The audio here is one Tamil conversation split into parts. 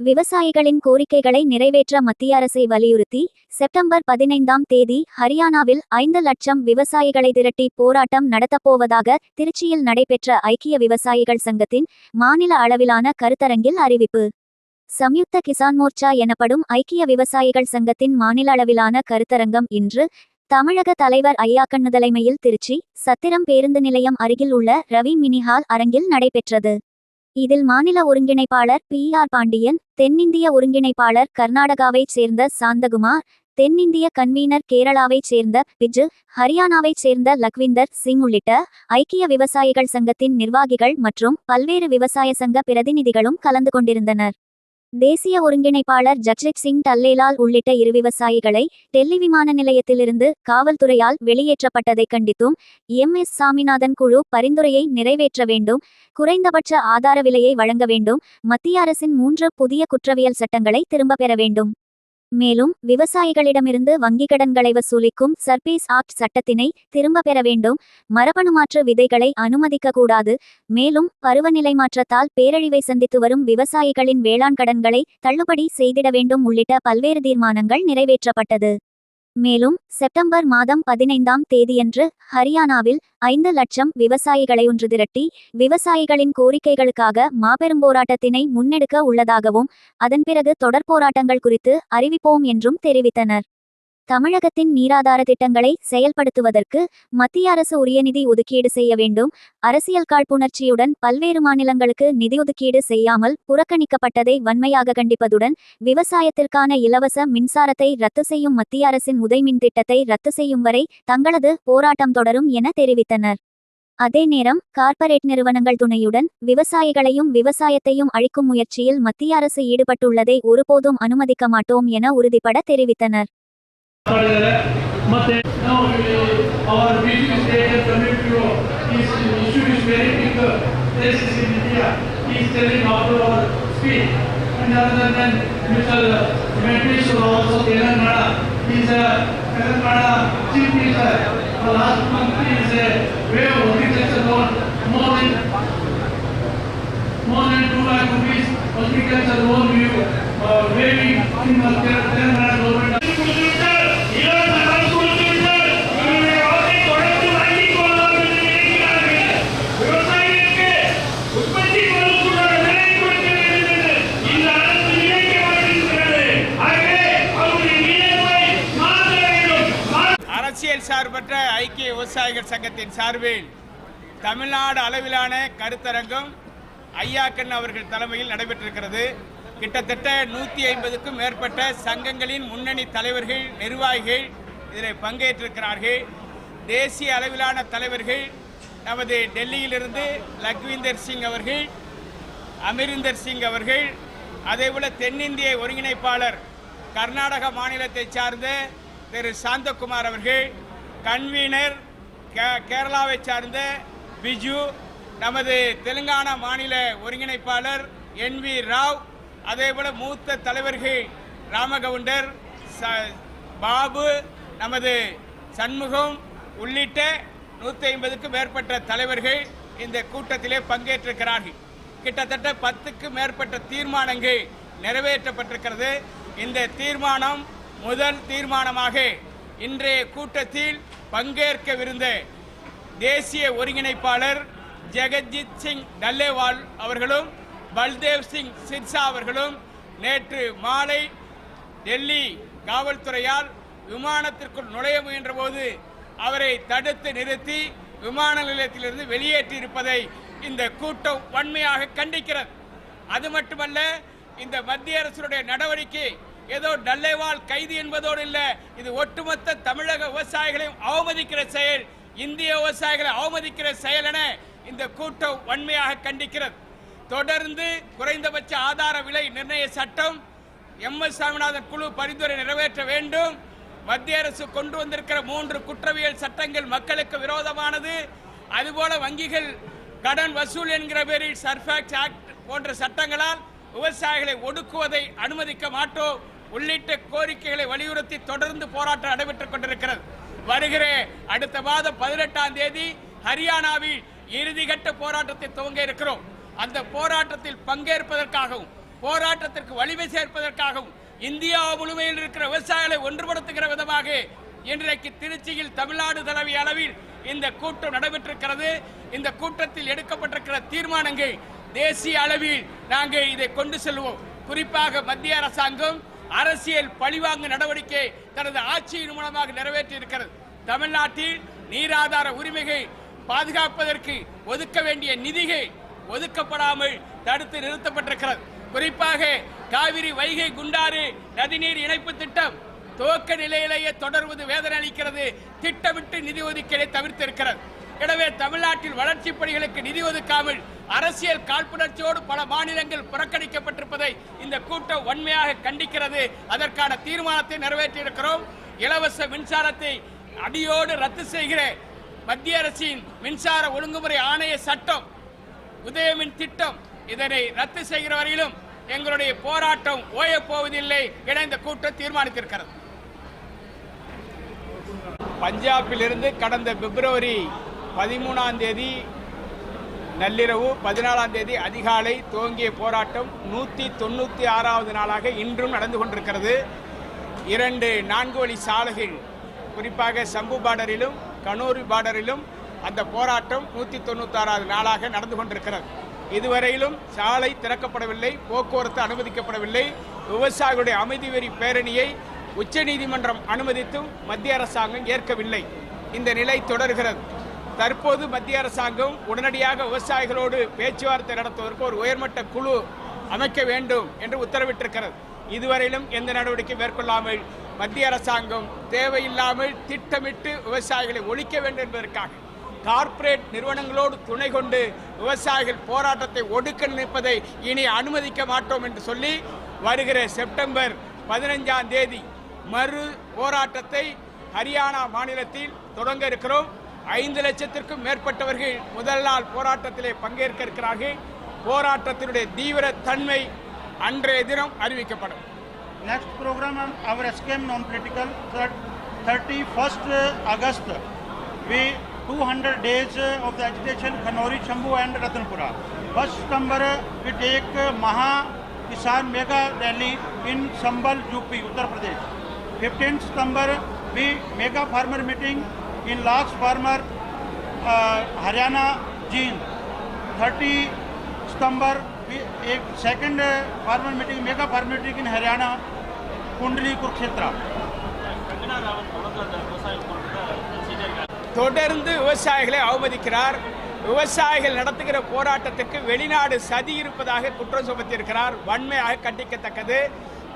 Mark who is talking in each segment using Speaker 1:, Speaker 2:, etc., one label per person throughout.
Speaker 1: விவசாயிகளின் கோரிக்கைகளை நிறைவேற்ற மத்திய அரசை வலியுறுத்தி செப்டம்பர் பதினைந்தாம் தேதி ஹரியானாவில் ஐந்து லட்சம் விவசாயிகளை திரட்டி போராட்டம் நடத்தப்போவதாக திருச்சியில் நடைபெற்ற ஐக்கிய விவசாயிகள் சங்கத்தின் மாநில அளவிலான கருத்தரங்கில் அறிவிப்பு. சம்யுக்த கிசான் மோர்ச்சா எனப்படும் ஐக்கிய விவசாயிகள் சங்கத்தின் மாநில அளவிலான கருத்தரங்கம் இன்று தமிழக தலைவர் ஐயாக்கண்ணு தலைமையில் திருச்சி சத்திரம் பேருந்து நிலையம் அருகில் உள்ள ரவி மினிஹால் அரங்கில் நடைபெற்றது. இதில் மாநில ஒருங்கிணைப்பாளர் பி ஆர் பாண்டியன் தென்னிந்திய ஒருங்கிணைப்பாளர் கர்நாடகாவைச் சேர்ந்த சாந்தகுமார் தென்னிந்திய கன்வீனர் கேரளாவைச் சேர்ந்த பிஜு ஹரியானாவைச் சேர்ந்த லக்விந்தர் சிங் உள்ளிட்ட ஐக்கிய விவசாயிகள் சங்கத்தின் நிர்வாகிகள் மற்றும் பல்வேறு விவசாய சங்க பிரதிநிதிகளும் கலந்து கொண்டிருந்தனர். தேசிய ஒருங்கிணைப்பாளர் ஜக்ரித் சிங் டல்லேலால் உள்ளிட்ட இரு விவசாயிகளை டெல்லி விமான நிலையத்திலிருந்து காவல்துறையால் வெளியேற்றப்பட்டதைக் கண்டித்தும் எம் எஸ் சாமிநாதன் குழு பரிந்துரையை நிறைவேற்ற வேண்டும் குறைந்தபட்ச ஆதார விலையை வழங்க வேண்டும் மத்திய அரசின் மூன்று புதிய குற்றவியல் சட்டங்களை திரும்பப் பெற வேண்டும். மேலும் விவசாயிகளிடமிருந்து வங்கிக் கடன்களை வசூலிக்கும் சர்பீஸ் ஆக்ட் சட்டத்தினை திரும்ப பெற வேண்டும். மரபணு மாற்று விதைகளை அனுமதிக்க கூடாது மேலும் பருவநிலை மாற்றத்தால் பேரழிவை சந்தித்து வரும் விவசாயிகளின் வேளாண் கடன்களை தள்ளுபடி செய்திட வேண்டும் உள்ளிட்ட பல்வேறு தீர்மானங்கள் நிறைவேற்றப்பட்டது. மேலும் செப்டம்பர் மாதம் பதினைந்தாம் தேதியன்று ஹரியானாவில் ஐந்து லட்சம் விவசாயிகளை ஒன்று திரட்டி விவசாயிகளின் கோரிக்கைகளுக்காக மாபெரும் போராட்டத்தினை முன்னெடுக்க உள்ளதாகவும் அதன் பிறகு தொடர் போராட்டங்கள் குறித்து அறிவிப்போம் என்றும் தெரிவித்தனர். தமிழகத்தின் நீராதார திட்டங்களை செயல்படுத்துவதற்கு மத்திய அரசு உரிய நிதி ஒதுக்கீடு செய்ய வேண்டும். அரசியல் காழ்ப்புணர்ச்சியுடன் பல்வேறு மாநிலங்களுக்கு நிதி ஒதுக்கீடு செய்யாமல் புறக்கணிக்கப்பட்டதை வன்மையாக கண்டிப்பதுடன் விவசாயத்திற்கான இலவச மின்சாரத்தை ரத்து செய்யும் மத்திய அரசின் உதைமின் திட்டத்தை ரத்து செய்யும் வரை தங்களது போராட்டம் தொடரும் என தெரிவித்தனர். அதே நேரம் கார்ப்பரேட் நிறுவனங்கள் துணையுடன் விவசாயிகளையும் விவசாயத்தையும் அழிக்கும் முயற்சியில் மத்திய அரசு ஈடுபட்டுள்ளதை ஒருபோதும் அனுமதிக்க மாட்டோம் என உறுதிபட தெரிவித்தனர்.
Speaker 2: ಮಾಡಿದ್ದಾರೆ ಮತ್ತೆ ನಾವು hour Biju state committee is issue is very big places in India. He is telling after our speech. And other than Mr. Venkatesh also Telangana, he is a Telangana chief minister. The last month he is a way of agriculture loan more than more than two lakh rupees agriculture loan we uh, waiving in the Telangana government.
Speaker 3: சார்பற்ற ஐக்கிய விவசாயிகள் சங்கத்தின் சார்பில் தமிழ்நாடு அளவிலான கருத்தரங்கம் ஐயாக்கன் அவர்கள் தலைமையில் நடைபெற்றிருக்கிறது. கிட்டத்தட்ட நூற்றி ஐம்பதுக்கும் மேற்பட்ட சங்கங்களின் முன்னணி தலைவர்கள் நிர்வாகிகள் இதில் பங்கேற்றிருக்கிறார்கள். தேசிய அளவிலான தலைவர்கள் நமது டெல்லியிலிருந்து லக்விந்தர் சிங் அவர்கள் அமரிந்தர் சிங் அவர்கள் அதேபோல் தென்னிந்திய ஒருங்கிணைப்பாளர் கர்நாடக மாநிலத்தை சார்ந்த திரு சாந்தகுமார் அவர்கள் கன்வீனர் கே- கேரளாவை சார்ந்த பிஜு நமது தெலுங்கானா மாநில ஒருங்கிணைப்பாளர் என் வி ராவ் அதேபோல மூத்த தலைவர்கள் ராமகவுண்டர் ச- பாபு நமது சண்முகம் உள்ளிட்ட நூற்றி ஐம்பதுக்கும் மேற்பட்ட தலைவர்கள் இந்த கூட்டத்திலே பங்கேற்றிருக்கிறார்கள். கிட்டத்தட்ட பத்துக்கு மேற்பட்ட தீர்மானங்கள் நிறைவேற்றப்பட்டிருக்கிறது. இந்த தீர்மானம் முதல் தீர்மானமாக இன்றைய கூட்டத்தில் பங்கேற்கவிருந்த தேசிய ஒருங்கிணைப்பாளர் ஜெகஜித் சிங் டல்லேவால் அவர்களும் பல்தேவ் சிங் சிர்சா அவர்களும் நேற்று மாலை டெல்லி காவல்துறையால் விமானத்திற்குள் நுழைய முயன்றபோது அவரை தடுத்து நிறுத்தி விமான நிலையத்திலிருந்து வெளியேற்றி இருப்பதை இந்த கூட்டம் வன்மையாக கண்டிக்கிறது. அது மட்டுமல்ல இந்த மத்திய அரசுடைய நடவடிக்கை ஏதோ டல்லேவால் கைது என்பதோடு இல்லை இது ஒட்டுமொத்த தமிழக விவசாயிகளையும் அவமதிக்கிற செயல் இந்திய விவசாயிகளை அவமதிக்கிற செயல் என இந்த கூட்டம் வன்மையாக கண்டிக்கிறது. தொடர்ந்து குறைந்தபட்ச ஆதார விலை நிர்ணய சட்டம் எம் எஸ் சாமிநாதன் குழு பரிந்துரை நிறைவேற்ற வேண்டும். மத்திய அரசு கொண்டு வந்திருக்கிற மூன்று குற்றவியல் சட்டங்கள் மக்களுக்கு விரோதமானது. அதுபோல வங்கிகள் கடன் வசூல் என்கிற பேரில் சர்ஃபாக்ஸ் ஆக்ட் போன்ற சட்டங்களால் விவசாயிகளை ஒடுக்குவதை அனுமதிக்க மாட்டோம். உள்ளிட்ட கோரிக்கைகளை வலியுறுத்தி தொடர்ந்து போராட்டம் நடைபெற்றுக் கொண்டிருக்கிறது. வருகிற அடுத்த மாதம் பதினெட்டாம் தேதி ஹரியானாவில் இறுதிகட்ட போராட்டத்தை துவங்க இருக்கிறோம். அந்த போராட்டத்தில் பங்கேற்பதற்காகவும் போராட்டத்திற்கு வலிமை சேர்ப்பதற்காகவும் இந்தியா முழுமையில் இருக்கிற விவசாயிகளை ஒன்றுபடுத்துகிற விதமாக இன்றைக்கு திருச்சியில் தமிழ்நாடு தலைவி அளவில் இந்த கூட்டம் நடைபெற்றிருக்கிறது. இந்த கூட்டத்தில் எடுக்கப்பட்டிருக்கிற தீர்மானங்கள் தேசிய அளவில் நாங்கள் இதை கொண்டு செல்வோம். குறிப்பாக மத்திய அரசாங்கம் அரசியல் பழிவாங்கு நடவடிக்கை தனது ஆட்சியின் மூலமாக நிறைவேற்றி இருக்கிறது தமிழ்நாட்டில் நீராதார உரிமைகள் பாதுகாப்பதற்கு ஒதுக்க வேண்டிய நிதிகள் ஒதுக்கப்படாமல் தடுத்து நிறுத்தப்பட்டிருக்கிறது. குறிப்பாக காவிரி வைகை குண்டாறு நதிநீர் இணைப்பு திட்டம் துவக்க நிலையிலேயே தொடர்வது வேதனை அளிக்கிறது. திட்டமிட்டு நிதி ஒதுக்கீடை தவிர்த்திருக்கிறது. எனவே தமிழ்நாட்டில் வளர்ச்சிப் பணிகளுக்கு நிதி ஒதுக்காமல் அரசியல் காழ்ப்புணர்ச்சியோடு பல மாநிலங்கள் புறக்கணிக்கப்பட்டிருப்பதை இந்த கூட்டம் வன்மையாக கண்டிக்கிறது. அதற்கான தீர்மானத்தை நிறைவேற்றியிருக்கிறோம். இலவச மின்சாரத்தை அடியோடு ரத்து செய்கிற மத்திய அரசின் மின்சார ஒழுங்குமுறை ஆணைய சட்டம் உதயமின் திட்டம் இதனை ரத்து செய்கிற வரையிலும் எங்களுடைய போராட்டம் ஓயப் போவதில்லை என இந்த கூட்டம் தீர்மானித்திருக்கிறது. பஞ்சாபிலிருந்து கடந்த பிப்ரவரி பதிமூணாம் தேதி நள்ளிரவு பதினாலாம் தேதி அதிகாலை துவங்கிய போராட்டம் நூற்றி தொண்ணூற்றி ஆறாவது நாளாக இன்றும் நடந்து கொண்டிருக்கிறது. இரண்டு நான்கு வழி சாலைகள் குறிப்பாக சம்பு பார்டரிலும் கனூரி பார்டரிலும் அந்த போராட்டம் நூற்றி தொண்ணூத்தாறாவது நாளாக நடந்து கொண்டிருக்கிறது. இதுவரையிலும் சாலை திறக்கப்படவில்லை போக்குவரத்து அனுமதிக்கப்படவில்லை. விவசாயிகளுடைய அமைதி வெறி பேரணியை உச்சநீதிமன்றம் அனுமதித்தும் மத்திய அரசாங்கம் ஏற்கவில்லை. இந்த நிலை தொடர்கிறது. தற்போது மத்திய அரசாங்கம் உடனடியாக விவசாயிகளோடு பேச்சுவார்த்தை நடத்துவதற்கு ஒரு உயர்மட்ட குழு அமைக்க வேண்டும் என்று உத்தரவிட்டிருக்கிறது. இதுவரையிலும் எந்த நடவடிக்கை மேற்கொள்ளாமல் மத்திய அரசாங்கம் தேவையில்லாமல் திட்டமிட்டு விவசாயிகளை ஒழிக்க வேண்டும் என்பதற்காக கார்ப்பரேட் நிறுவனங்களோடு துணை கொண்டு விவசாயிகள் போராட்டத்தை ஒடுக்க நினைப்பதை இனி அனுமதிக்க மாட்டோம் என்று சொல்லி வருகிற செப்டம்பர் பதினைஞ்சாம் தேதி மறு போராட்டத்தை ஹரியானா மாநிலத்தில் தொடங்க இருக்கிறோம். ஐந்து லட்சத்திற்கும் மேற்பட்டவர்கள் முதல் நாள் போராட்டத்திலே பங்கேற்க இருக்கிறார்கள் போராட்டத்தினுடைய தீவிர தன்மை அன்றைய தினம் அறிவிக்கப்படும்
Speaker 4: next program our SKM non political thirty first August we do hundred days of the education Khanauri Shambhu and Ratnapura first September we take Maha Kisan mega rally in Sambhal UP Uttar Pradesh 15 September we mega farmer meeting in Laks Farmer, uh, Haryana, Jean. 30 सितंबर एक second farmer meeting mega farmer meeting in Haryana Kundli Kurukshetra
Speaker 3: தொடர்ந்து விவசாயிகளை அவமதிக்கிறார் விவசாயிகள் நடத்துகிற போராட்டத்திற்கு வெளிநாடு சதி இருப்பதாக குற்றம் சுமத்தியிருக்கிறார் வன்மையாக கண்டிக்கத்தக்கது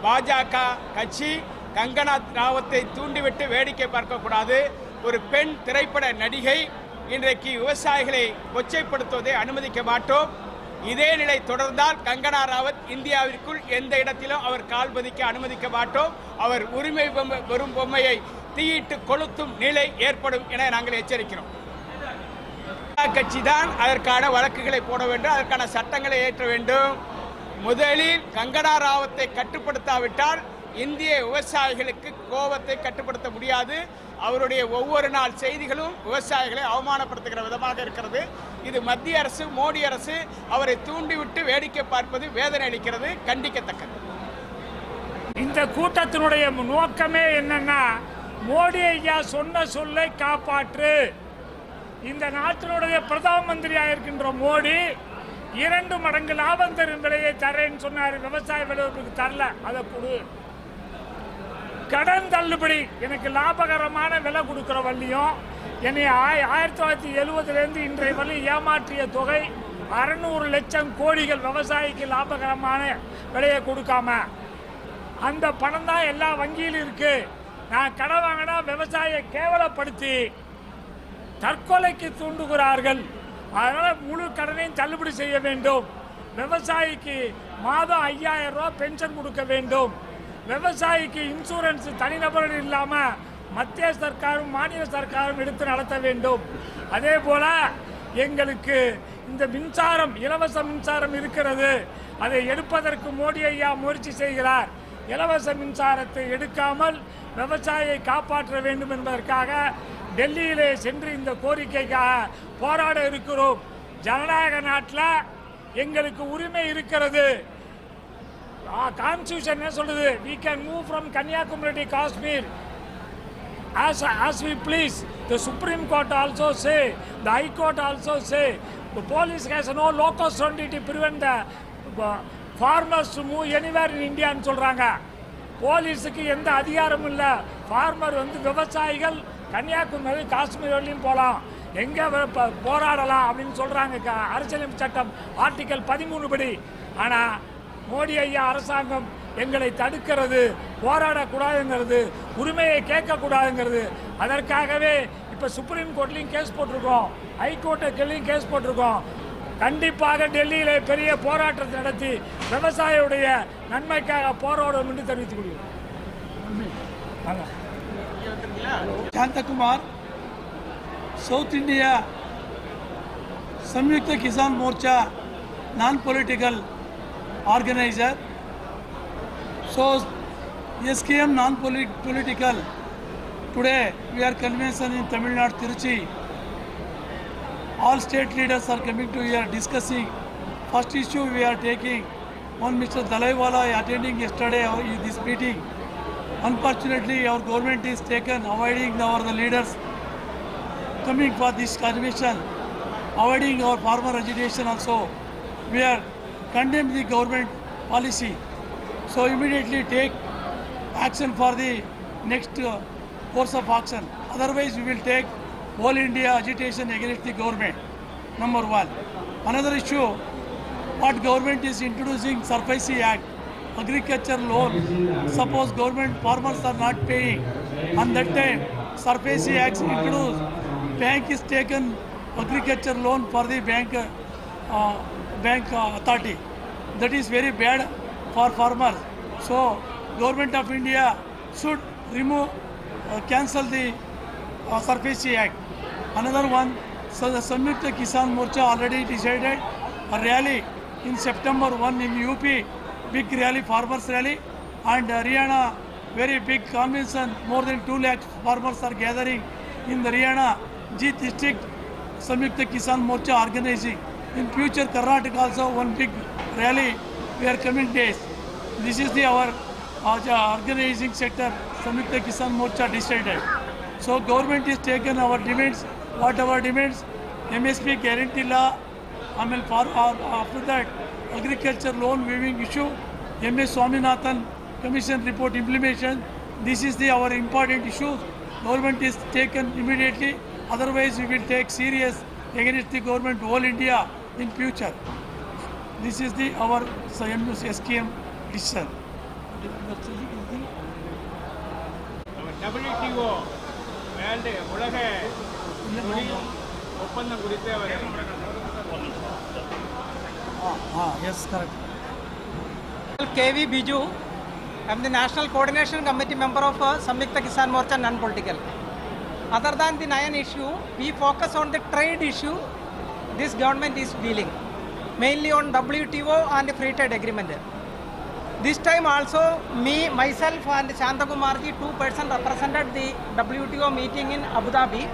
Speaker 3: பாஜக கட்சி கங்கனா ராவத்தை தூண்டிவிட்டு வேடிக்கை பார்க்கக்கூடாது ஒரு பெண் திரைப்பட நடிகை இன்றைக்கு விவசாயிகளை கொச்சைப்படுத்துவதை அனுமதிக்க மாட்டோம். இதே நிலை தொடர்ந்தால் கங்கனா ராவத் இந்தியாவிற்குள் எந்த இடத்திலும் அவர் கால் பதிக்க அனுமதிக்க மாட்டோம். அவர் உரிமை பொம்மை வெறும் பொம்மையை தீயிட்டு கொளுத்தும் நிலை ஏற்படும் என நாங்கள் எச்சரிக்கிறோம். கட்சி தான் அதற்கான வழக்குகளை போட வேண்டும் அதற்கான சட்டங்களை ஏற்ற வேண்டும். முதலில் கங்கனா ராவத்தை கட்டுப்படுத்தாவிட்டால் இந்திய விவசாயிகளுக்கு கோபத்தை கட்டுப்படுத்த முடியாது. அவருடைய ஒவ்வொரு நாள் செய்திகளும் விவசாயிகளை அவமானப்படுத்துகிற விதமாக இருக்கிறது. இது மத்திய அரசு மோடி அரசு அவரை தூண்டிவிட்டு வேடிக்கை பார்ப்பது வேதனை அளிக்கிறது கண்டிக்கத்தக்கது.
Speaker 5: இந்த கூட்டத்தினுடைய நோக்கமே என்னன்னா மோடி ஐயா சொன்ன சொல்லை காப்பாற்று. இந்த நாட்டினுடைய பிரதம மந்திரியாக இருக்கின்ற மோடி இரண்டு மடங்கு லாபம் தரும் விலையை தரேன்னு சொன்னார். விவசாய விளைவுக்கு தரல. அதை கொடு. கடன் தள்ளுபடி. எனக்கு லாபகரமான விலை கொடுக்குற வள்ளியும் என்னை ஆயிரத்தி தொள்ளாயிரத்தி எழுபதுலேருந்து இன்றைய வரை ஏமாற்றிய தொகை அறநூறு லட்சம் கோடிகள் விவசாயிக்கு லாபகரமான விலையை கொடுக்காம. அந்த பணம் தான் எல்லா வங்கியிலும் இருக்கு. நான் கடன் வாங்கினா விவசாயியை கேவலப்படுத்தி தற்கொலைக்கு தூண்டுகிறார்கள். அதனால் முழு கடனையும் தள்ளுபடி செய்ய வேண்டும். விவசாயிக்கு மாதம் ஐயாயிரம் ரூபா பென்ஷன் கொடுக்க வேண்டும். விவசாயிக்கு இன்சூரன்ஸ் தனிநபர்கள் இல்லாமல் மத்திய சர்க்காரும் மாநில சர்க்காரும் எடுத்து நடத்த வேண்டும். அதே போல எங்களுக்கு இந்த மின்சாரம் இலவச மின்சாரம் இருக்கிறது. அதை எடுப்பதற்கு மோடி ஐயா முயற்சி செய்கிறார். இலவச மின்சாரத்தை எடுக்காமல் விவசாயியை காப்பாற்ற வேண்டும் என்பதற்காக டெல்லியிலே சென்று இந்த கோரிக்கைக்காக போராட இருக்கிறோம். ஜனநாயக நாட்டில் எங்களுக்கு உரிமை இருக்கிறது. கான்ஸ்டியூஷன் என்ன சொல்லுது we can move from Kanyakumari Kashmir as as we please the supreme court also say, the High Court also say, the police has no locus only to prevent the uh, farmers to move anywhere இந்தியான்னு சொல்கிறாங்க போலீஸுக்கு எந்த அதிகாரமும் இல்லை ஃபார்மர் வந்து விவசாயிகள் கன்னியாகுமரி காஷ்மீர் வரையும் போகலாம் எங்கே போராடலாம் அப்படின்னு சொல்கிறாங்க அரசியலமைப்பு சட்டம் ஆர்டிக்கல் பதிமூணு படி ஆனால் மோடி ஐயா அரசாங்கம் எங்களை தடுக்கிறது போராடக்கூடாதுங்கிறது உரிமையை கேட்கக்கூடாதுங்கிறது அதற்காகவே இப்போ சுப்ரீம் கோர்ட்லேயும் கேஸ் போட்டிருக்கோம். ஹைகோர்ட்டுக்குள்ளேயும் கேஸ் போட்டிருக்கோம். கண்டிப்பாக டெல்லியில் பெரிய போராட்டத்தை நடத்தி விவசாயியுடைய நன்மைக்காக போராடும் என்று தெரிவித்துக் கொள்கிறோம்.
Speaker 2: Santhakumar South India Samyukta Kisan Morcha non political organizer. So SKM non-political. Today we are convention in Tamil Nadu, Tiruchi. All state leaders are coming to here discussing. First issue we are taking. One Mr. Dalaiwala attending yesterday this meeting. Unfortunately, our government is taken avoiding our the leaders coming for this convention, avoiding our farmer agitation also. We are condemn the government policy. So immediately take action for the next uh, course of action. Otherwise, we will take whole India agitation against the government. Number one. Another issue, what government is introducing SURFACE Act, agriculture loan. Suppose government farmers are not paying, on that time SURFACE Act introduced, bank is taken agriculture loan for the bank, uh, bank uh, authority. That is very bad for farmers. So government of India should remove, uh, cancel the uh, SURFACE Act. Another one, so the Samyukta Kisan Morcha already decided a rally in September 1 in UP, big rally, farmers rally, and Haryana, very big convention, more than 2 lakh farmers are gathering in the Haryana G district, Samyukta Kisan Morcha organizing. In future, Karnataka also one big rally we are coming days. This is the our uh, organizing sector, Samyukta Kisan Morcha decided. So government is taken our demands, what our demands, MSP guarantee law, I mean for, uh, after that agriculture loan waiving issue, MS Swaminathan Commission report implementation. This is the our important issue. Government is taken immediately. Otherwise, we will take serious against the government All India. in future. This is the our Sayamyus SKM decision.
Speaker 3: WTO world உலக தொழில் ஒப்பந்தம் குறித்து அவர்
Speaker 2: yes correct K
Speaker 6: V Biju I'm the National Coordination Committee member of uh, Samyukta Kisan Morcha non-political. Other than the Nayan issue, we focus on the trade issue this government is dealing, mainly on WTO and free trade agreement. This time also, me, myself and Shantakumarji, two person represented the WTO meeting in Abu Dhabi.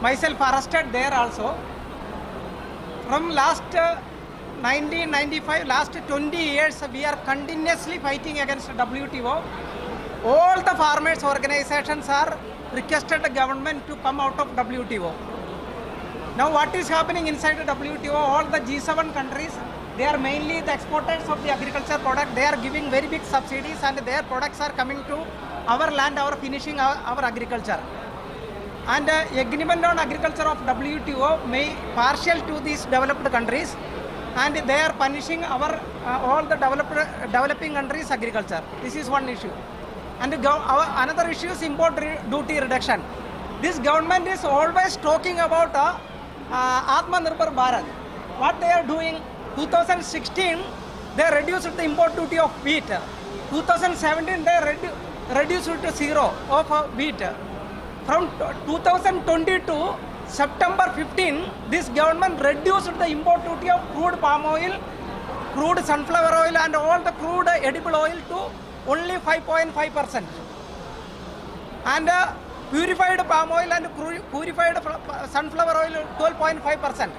Speaker 6: Myself arrested there also. From last uh, 1995, last 20 years, we are continuously fighting against WTO. All the farmers organizations are requested the government to come out of WTO. Now, what is happening inside the WTO? All the G7 countries, they are mainly the exporters of the agriculture product. They are giving very big subsidies, and their products are coming to our land, our finishing our, our agriculture. And uh, agreement on agriculture of WTO may partial to these developed countries, and they are punishing our uh, all the developed developing countries agriculture. This is one issue. And gov- our, another issue is import re- duty reduction. This government is always talking about uh, uh, Atmanirbhar Bharat. What they are doing? 2016 they reduced the import duty of wheat. 2017 they redu- reduced it to zero of uh, wheat. From t- 2022 September 15, this government reduced the import duty of crude palm oil, crude sunflower oil, and all the crude edible oil to only 5.5 percent. And uh, purified palm oil and purified sunflower oil 12.5 percent.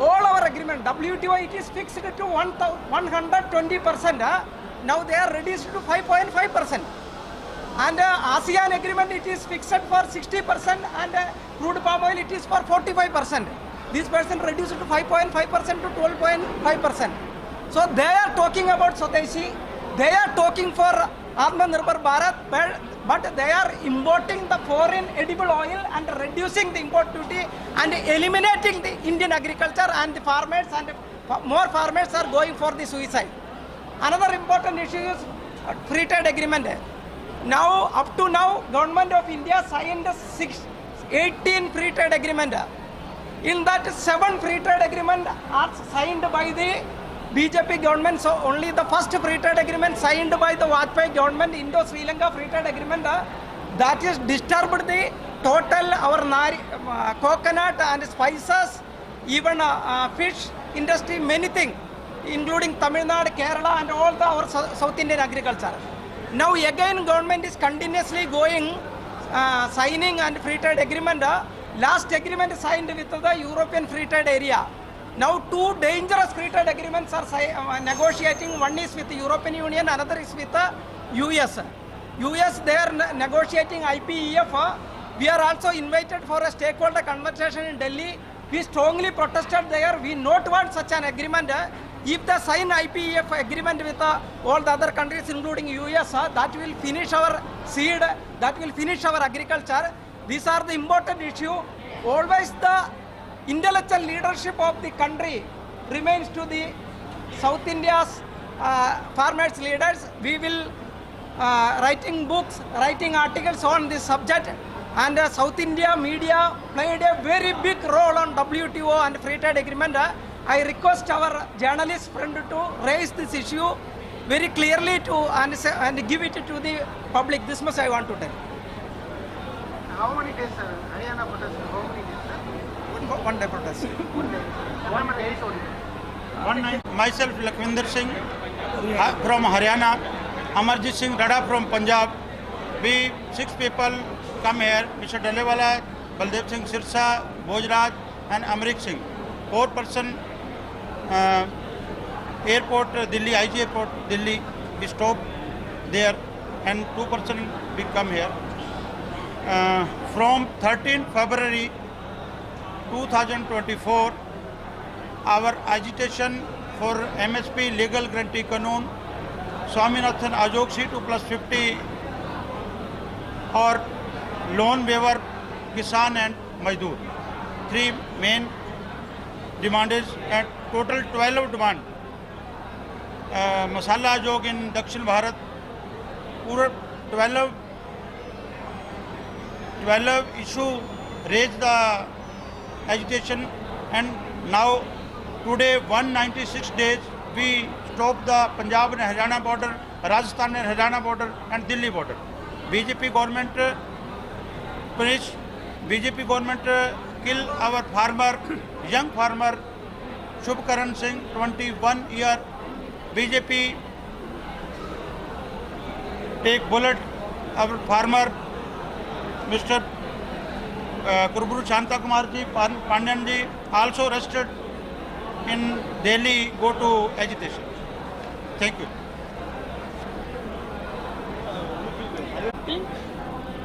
Speaker 6: all our agreement, WTO, it is fixed to 120%. uh, Now they are reduced to 5.5%. And uh, ASEAN agreement, it is fixed for 60% and uh, crude palm oil, it is for 45%. This person reduced to 5.5% to 12.5%. So they are talking about Swadeshi, they are talking for Atmanirbhar Bharat, but, they are importing the foreign edible oil and reducing the import duty and eliminating the Indian agriculture and the farmers and more farmers are going for the suicide. Another important issue is uh, free trade agreement. Now, up to now, government of India signed six, 18 free trade agreement. In that, seven free trade agreement are signed by the BJP government. So only the first free trade agreement signed by the Vajpayee government, Indo-Sri Lanka free trade agreement, uh, that is disturbed the total our nari, uh, coconut and spices, even uh, uh, fish industry, many things, including Tamil Nadu, Kerala, and all the our South Indian agriculture. Now again, government is continuously going uh, signing and free trade agreement. uh, last agreement signed with the European free trade area. Now two dangerous free trade agreements are uh, negotiating. One is with the European Union, another is with the US. US they are negotiating IPEF. uh, we are also invited for a stakeholder conversation in Delhi. We strongly protested there. We not want such an agreement. uh, if they sign IPEF agreement with uh, all the other countries, including US, uh, that will finish our seed, that will finish our agriculture. These are the important issue. Always the intellectual leadership of the country remains to the South India's uh, farmers leaders. We will uh, writing books, writing articles on this subject. And uh, South India media played a very big role on WTO and free trade agreement. Uh, I request our journalist friend to raise this issue very clearly to and, and give it to the public. This much I want to tell.
Speaker 7: How many days? Haryana protest, how many?
Speaker 6: One day protest.
Speaker 7: One day. One
Speaker 4: night, myself Lakhvinder Singh uh, from Haryana, Amarjit Singh Rada from Punjab. We six people come here, Mr. Dalewala, Baldev Singh Sirsa, Bhojraj and Amrik Singh. Four person uh, airport, uh, Delhi, IG airport, Delhi, we stop there and two person we come here. Uh, from 13 February 2024, our agitation for MSP legal guarantee कानून Swaminathan Aayog C two plus fifty और loan waiver kisan and mazdoor three main demand is at total twelve demand मसाला आयोग इन दक्षिण भारत पूरा twelve twelve issue raise the agitation and now today 196 days we stop the Punjab and Haryana border, Rajasthan and Haryana border and Delhi border. BJP government uh, punish, BJP government uh, kill our farmer, young farmer Shubkaran Singh, 21 year. BJP take bullet our farmer Mr. uh, Kuruburu Shanta Kumar ji, Pan- Pandian ji also arrested in Delhi, go to agitation. Thank you.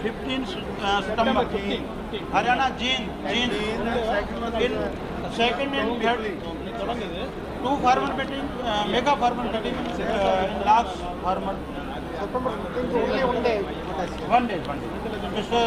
Speaker 4: 15 uh, September. Haryana Jeen, Jeen. In second and third. Two farmer meeting, uh, mega farmer meeting uh, in last farmer.
Speaker 7: September 15th only one day.
Speaker 4: One day, one day. Mr.